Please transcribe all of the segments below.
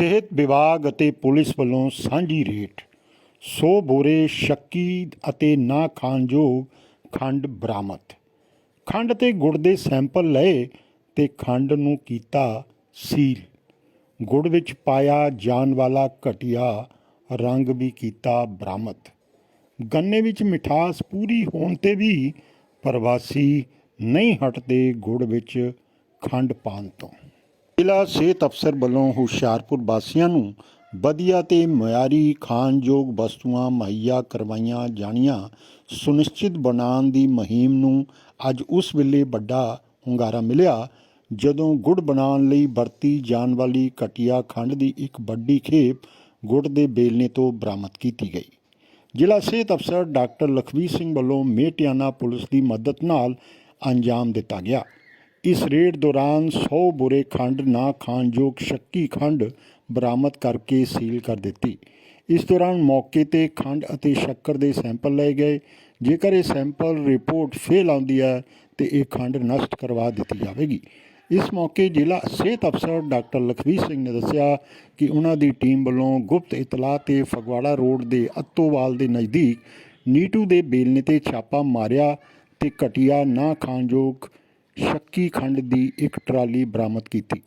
ਸਿਹਤ ਵਿਭਾਗ ਅਤੇ ਪੁਲਿਸ ਵੱਲੋਂ ਸਾਂਝੀ ਰੇਟ 100 ਬੋਰੇ ਸ਼ੱਕੀ ਅਤੇ ਨਾ ਖਾਣਯੋਗ ਖੰਡ ਬਰਾਮਦ। ਖੰਡ ਤੇ ਗੁੜ ਦੇ ਸੈਂਪਲ ਲਏ ਤੇ ਖੰਡ ਨੂੰ ਕੀਤਾ ਸੀਲ। ਗੁੜ ਵਿੱਚ ਪਾਇਆ ਜਾਣ ਵਾਲਾ ਘਟੀਆ ਰੰਗ ਵੀ ਕੀਤਾ ਬਰਾਮਦ। ਗੰਨੇ ਵਿੱਚ ਮਿਠਾਸ ਪੂਰੀ ਹੋਣ ਤੇ ਵੀ ਪ੍ਰਵਾਸੀ ਨਹੀਂ ਹਟਦੇ ਗੁੜ ਵਿੱਚ ਖੰਡ ਪਾਉਣ ਤੋਂ। ਜ਼ਿਲ੍ਹਾ ਸਿਹਤ ਅਫਸਰ ਵੱਲੋਂ ਹੁਸ਼ਿਆਰਪੁਰ ਵਾਸੀਆਂ ਨੂੰ ਵਧੀਆ ਤੇ ਮਿਆਰੀ ਖਾਣਯੋਗ ਵਸਤੂਆਂ ਮੁਹੱਈਆ ਕਰਵਾਈਆਂ ਜਾਣੀਆਂ ਸੁਨਿਸ਼ਚਿਤ ਬਣਾਉਣ ਦੀ ਮੁਹਿੰਮ ਨੂੰ ਅੱਜ ਉਸ ਵੇਲੇ ਵੱਡਾ ਹੁੰਗਾਰਾ ਮਿਲਿਆ, ਜਦੋਂ ਗੁੜ ਬਣਾਉਣ ਲਈ ਵਰਤੀ ਜਾਣ ਵਾਲੀ ਕਟਿਆ ਖੰਡ ਦੀ ਇੱਕ ਵੱਡੀ ਖੇਪ ਗੁੜ ਦੇ ਬੇਲਣੇ ਤੋਂ ਬਰਾਮਦ ਕੀਤੀ ਗਈ। ਜ਼ਿਲ੍ਹਾ ਸਿਹਤ ਅਫਸਰ ਡਾਕਟਰ ਲਖਵੀਰ ਸਿੰਘ ਵੱਲੋਂ ਮੇਟਿਆਣਾ ਪੁਲਿਸ ਦੀ ਮਦਦ ਨਾਲ ਅੰਜਾਮ ਦਿੱਤਾ ਗਿਆ। ਇਸ ਰੇਡ ਦੌਰਾਨ 100 ਬੁਰੇ ਖੰਡ, ਨਾ ਖਾਣਯੋਗ ਸ਼ੱਕੀ ਖੰਡ ਬਰਾਮਦ ਕਰਕੇ ਸੀਲ ਕਰ ਦਿੱਤੀ। ਇਸ ਦੌਰਾਨ ਮੌਕੇ ਤੇ ਖੰਡ ਅਤੇ ਸ਼ੱਕਰ ਦੇ ਸੈਂਪਲ ਲਏ ਗਏ। ਜੇਕਰ ਇਹ ਸੈਂਪਲ ਰਿਪੋਰਟ ਫੇਲ ਆਉਂਦੀ ਹੈ, ਤੇ ਇਹ ਖੰਡ ਨਸ਼ਟ ਕਰਵਾ ਦਿੱਤੀ ਜਾਵੇਗੀ। ਇਸ ਮੌਕੇ ਜ਼ਿਲ੍ਹਾ ਸਿਹਤ ਅਫਸਰ ਡਾਕਟਰ ਲਖਵੀਰ ਸਿੰਘ ਨੇ ਦੱਸਿਆ ਕਿ ਉਹਨਾਂ ਦੀ ਟੀਮ ਵੱਲੋਂ ਗੁਪਤ ਇਤਲਾਹ ਤੇ ਫਗਵਾੜਾ ਰੋਡ ਦੇ ਅੱਤੋਵਾਲ ਦੇ ਨਜ਼ਦੀਕ ਨੀਟੂ ਦੇ ਬੇਲਣੇ ਤੇ ਛਾਪਾ ਮਾਰਿਆ ਤੇ ਘਟੀਆ ਨਾ ਖਾਣਯੋਗ ਸ਼ੱਕੀ ਖੰਡ ਦੀ ਇੱਕ ਟਰਾਲੀ ਬਰਾਮਦ ਕੀਤੀ,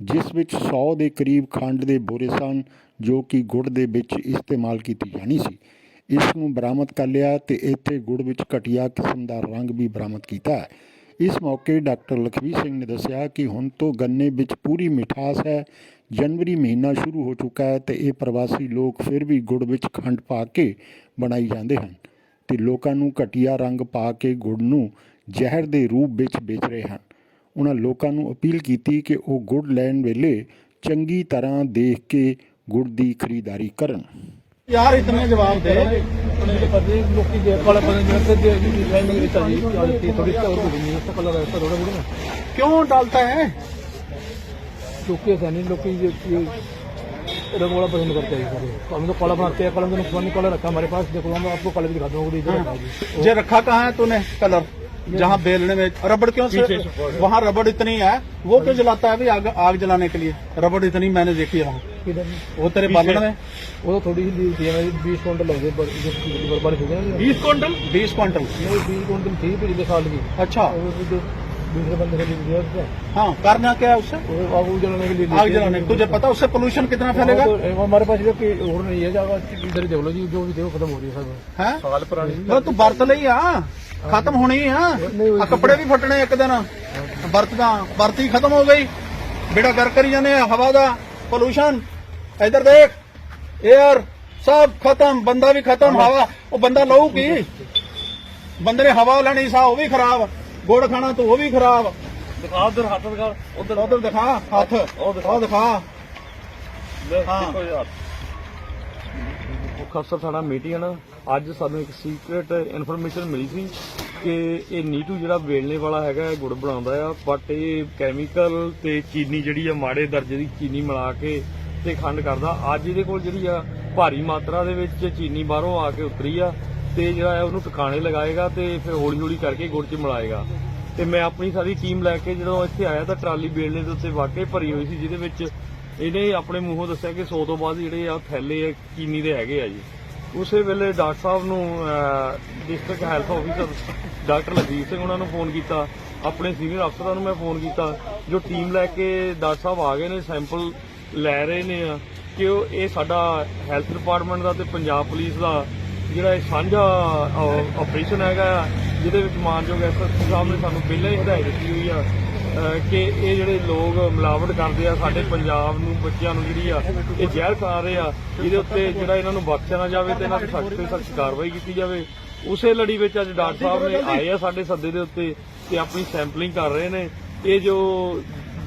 ਜਿਸ ਵਿੱਚ 100 ਦੇ ਕਰੀਬ ਖੰਡ ਦੇ ਬੋਰੇ ਸਨ, ਜੋ ਕਿ ਗੁੜ ਦੇ ਵਿੱਚ ਇਸਤੇਮਾਲ ਕੀਤੀ ਜਾਣੀ ਸੀ। ਇਸ ਨੂੰ ਬਰਾਮਦ ਕਰ ਲਿਆ ਤੇ ਇੱਥੇ ਗੁੜ ਵਿੱਚ ਘਟੀਆ ਕਿਸਮ ਦਾ ਰੰਗ ਵੀ ਬਰਾਮਦ ਕੀਤਾ ਹੈ। ਇਸ ਮੌਕੇ ਡਾਕਟਰ ਲਖਵੀਰ ਸਿੰਘ ਨੇ ਦੱਸਿਆ ਕਿ ਹੁਣ ਤੋਂ ਗੰਨੇ ਵਿੱਚ ਪੂਰੀ ਮਿਠਾਸ ਹੈ, ਜਨਵਰੀ ਮਹੀਨਾ ਸ਼ੁਰੂ ਹੋ ਚੁੱਕਾ ਹੈ ਤੇ ਇਹ ਪ੍ਰਵਾਸੀ ਲੋਕ ਫਿਰ ਵੀ ਗੁੜ ਵਿੱਚ ਖੰਡ ਪਾ ਕੇ ਬਣਾਈ ਜਾਂਦੇ ਹਨ ਤੇ ਲੋਕਾਂ ਨੂੰ ਘਟੀਆ ਰੰਗ ਪਾ ਕੇ ਗੁੜ ਨੂੰ ਜ਼ਹਿਰ ਦੇ ਰੂਪ ਵਿੱਚ ਵੇਚ ਰਹੇ ਹਨ ਉਹਨਾਂ ਲੋਕਾਂ ਨੂੰ ਅਪੀਲ ਕੀਤੀ ਕਿ ਉਹ ਗੁੜ ਲੈਣ ਵੇਲੇ ਚੰਗੀ ਤਰ੍ਹਾਂ ਦੇਖ ਕੇ ਗੁੜ ਦੀ ਖਰੀਦਦਾਰੀ ਕਰਨ ਯਾਰ ਇਤਨੇ ਜਵਾਬ ਦੇ ਲੋਕੀ ਦੇ ਵਾਲਾ ਬੰਦੇ ਜਿਹੜੇ ਤੇ ਦੇ ਦੀ ਲਾਈਨ ਦੇ ਵਿੱਚ ਆ ਜੀ ਥੋੜੀ ਥੋੜੀ ਹੋਰ ਹੋ ਗਈ ਉਸ ਕਲਰ ਹੈ ਥੋੜਾ ਥੋੜਾ क्यों डालता है लोग ऐसा नहीं लोग ये ये रंगोला पसंद करते हैं सारे तो हम तो कॉलर बनाते हैं कॉलर में नुकसान कॉलर रखा हमारे पास देखो हम आपको कॉलर भी दिखाता हूँ वो इधर रखा है जी। ये रखा कहाँ है तूने कलर जहाँ बेलने में रबड़ क्यों से वहाँ रबड़ इतनी है वो क्यों जलाता है भाई आग आग जलाने के लिए रबड़ इतनी मैंने देखी है वहाँ किधर वो तेरे बालन में वो तो थोड़ी सी ली थी हमारी बीस क्विंटल लगे बर्बाद हो गए बीस क्विंटल बीस क्विंटल नहीं बीस क्विंटल थी पिछले साल की अच्छा और वो जो दूसरे बंदे के लिए जरूरत है हाँ करना क्या है उससे आग जलाने के लिए आग जलाने तुझे पता उससे पोल्यूशन कितना फैलेगा हमारे पास जो कि और नहीं है जगह इधर देख लो जी जो भी देखो खत्म हो रही है सब है साल पुरानी तू बरत ਲਈ ਆ ਖਤਮ ਹੋਣੀ ਆ ਕੱਪੜੇ ਵੀ ਫਟਣੇ ਇੱਕ ਦਿਨ ਵਰਤਦਾ ਵਰਤੀ ਖਤਮ ਹੋ ਗਈ ਬੇੜਾ ਗਰ ਕਰੀ ਜਾਂਦੇ ਆ ਹਵਾ ਦਾ ਪੋਲੂਸ਼ਨ ਇਧਰ ਦੇਖ 에ਅਰ ਸਭ ਖਤਮ ਬੰਦਾ ਵੀ ਖਤਮ ਹਵਾ ਉਹ ਬੰਦਾ ਲਊ ਕੀ ਬੰਦੇ ਨੇ ਹਵਾ ਲੈਣੀ ਸਾ ਉਹ ਵੀ ਖਰਾਬ ਗੁੜ ਖਾਣਾ ਤੂੰ ਉਹ ਵੀ ਖਰਾਬ। ਦਿਖਾ ਉਧਰ ਹੱਥ ਦਿਖਾ ਉਧਰ। ਉਧਰ ਦਿਖਾ ਹੱਥ। ਉਹ ਦਿਖਾ। ਹਾਂ। ਦੇਖੋ ਯਾਰ ਮੁੱਖ ਅਫਸਰ ਸਾਡਾ ਮੀਟਿੰਗ ਨਾ ਅੱਜ ਸਾਨੂੰ ਇੱਕ ਸੀਕ੍ਰੀਟ ਇਨਫੋਰਮੇਸ਼ਨ ਮਿਲੀ ਸੀ ਕਿ ਇਹ ਨੀਟੂ ਜਿਹੜਾ ਵੇਲਣੇ ਵਾਲਾ ਹੈਗਾ ਇਹ ਗੁੜ ਬਣਾਉਂਦਾ ਆ ਬਟ ਇਹ ਕੈਮੀਕਲ ਤੇ ਚੀਨੀ ਜਿਹੜੀ ਆ ਮਾੜੇ ਦਰਜੇ ਦੀ ਚੀਨੀ ਮਿਲਾ ਕੇ ਤੇ ਖੰਡ ਕਰਦਾ। ਅੱਜ ਇਹਦੇ ਕੋਲ ਜਿਹੜੀ ਆ ਭਾਰੀ ਮਾਤਰਾ ਦੇ ਵਿੱਚ ਚੀਨੀ ਬਾਹਰੋਂ ਆ ਕੇ ਉਤਰੀ ਆ। ਤੇ ਜਿਹੜਾ ਹੈ ਉਹਨੂੰ ਟਿਕਾਣੇ ਲਗਾਏਗਾ ਤੇ ਫਿਰ ਹੌਲੀ ਹੌਲੀ ਕਰਕੇ ਗੁੜ 'ਚ ਮਿਲਾਏਗਾ। ਤੇ ਮੈਂ ਆਪਣੀ ਸਾਰੀ ਟੀਮ ਲੈ ਕੇ ਜਦੋਂ ਇੱਥੇ ਆਇਆ ਤਾਂ ਟਰਾਲੀ ਬੇਲਣੇ ਦੇ ਉੱਤੇ ਵਾਕਈ ਭਰੀ ਹੋਈ ਸੀ, ਜਿਹਦੇ ਵਿੱਚ ਇਹਨੇ ਆਪਣੇ ਮੂੰਹੋਂ ਦੱਸਿਆ ਕਿ 100 ਤੋਂ ਬਾਅਦ ਜਿਹੜੇ ਆ ਥੈਲੇ ਆ, ਚੀਨੀ ਦੇ ਹੈਗੇ ਆ ਜੀ। ਉਸੇ ਵੇਲੇ ਡਾਕਟਰ ਸਾਹਿਬ ਨੂੰ district health officer doctor Lajit Singh ਉਹਨਾਂ ਨੂੰ ਫੋਨ ਕੀਤਾ। ਆਪਣੇ ਸੀਨੀਅਰ ਅਫਸਰਾਂ ਨੂੰ ਮੈਂ ਫੋਨ ਕੀਤਾ। ਜੋ ਟੀਮ ਲੈ ਕੇ ਡਾਕਟਰ ਸਾਹਿਬ ਆ ਗਏ ਨੇ ਸੈਂਪਲ ਲੈ ਰਹੇ ਨੇ ਕਿ ਉਹ, ਇਹ ਸਾਡਾ ਹੈਲਥ ਡਿਪਾਰਟਮੈਂਟ ਦਾ ਤੇ ਪੰਜਾਬ ਪੁਲਿਸ ਦਾ ਜਿਹੜਾ ਇਹ ਸਾਂਝਾ ਆਪਰੇਸ਼ਨ ਹੈਗਾ ਆ, ਜਿਹਦੇ ਵਿੱਚ ਮਾਨਯੋਗ ਐਸਐਸਪੀ ਸਾਹਿਬ ਨੇ ਸਾਨੂੰ ਪਹਿਲਾਂ ਹੀ ਹਦਾਇਤ ਦਿੱਤੀ ਹੋਈ ਆ ਕਿ ਇਹ ਜਿਹੜੇ ਲੋਕ ਮਿਲਾਵਟ ਕਰਦੇ ਆ ਸਾਡੇ ਪੰਜਾਬ ਨੂੰ ਬੱਚਿਆਂ ਨੂੰ ਜਿਹੜੀ ਆ ਇਹ ਜ਼ਹਿਰ ਖਾ ਰਹੇ ਆ ਇਹਦੇ ਉੱਤੇ ਜਿਹੜਾ ਇਹਨਾਂ ਨੂੰ ਬਖਸ਼ਿਆ ਨਾ ਜਾਵੇ ਤੇ ਇਹਨਾਂ ਤੇ ਸਖਤ ਤੋਂ ਸਖਤ ਕਾਰਵਾਈ ਕੀਤੀ ਜਾਵੇ। ਉਸੇ ਲੜੀ ਵਿੱਚ ਅੱਜ ਡਾਕਟਰ ਸਾਹਿਬ ਨੇ ਆਏ ਆ ਸਾਡੇ ਸੱਦੇ ਦੇ ਉੱਤੇ ਤੇ ਆਪਣੀ ਸੈਂਪਲਿੰਗ ਕਰ ਰਹੇ ਨੇ। ਇਹ ਜੋ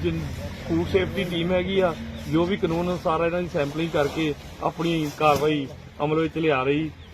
ਫੂਡ ਸੇਫਟੀ ਟੀਮ ਹੈਗੀ ਆ ਜੋ ਵੀ ਕਾਨੂੰਨ ਅਨੁਸਾਰ ਇਹਨਾਂ ਦੀ ਸੈਂਪਲਿੰਗ ਕਰਕੇ ਆਪਣੀ ਕਾਰਵਾਈ ਅਮਲ ਵਿੱਚ ਲਿਆ ਰਹੀ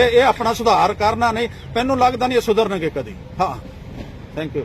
ਇਹ ਆਪਣਾ ਸੁਧਾਰ ਕਰਨਾ ਨਹੀਂ ਮੈਨੂੰ ਲੱਗਦਾ ਨਹੀਂ ਇਹ ਸੁਧਰਨਗੇ ਕਦੀ। ਹਾਂ। Thank you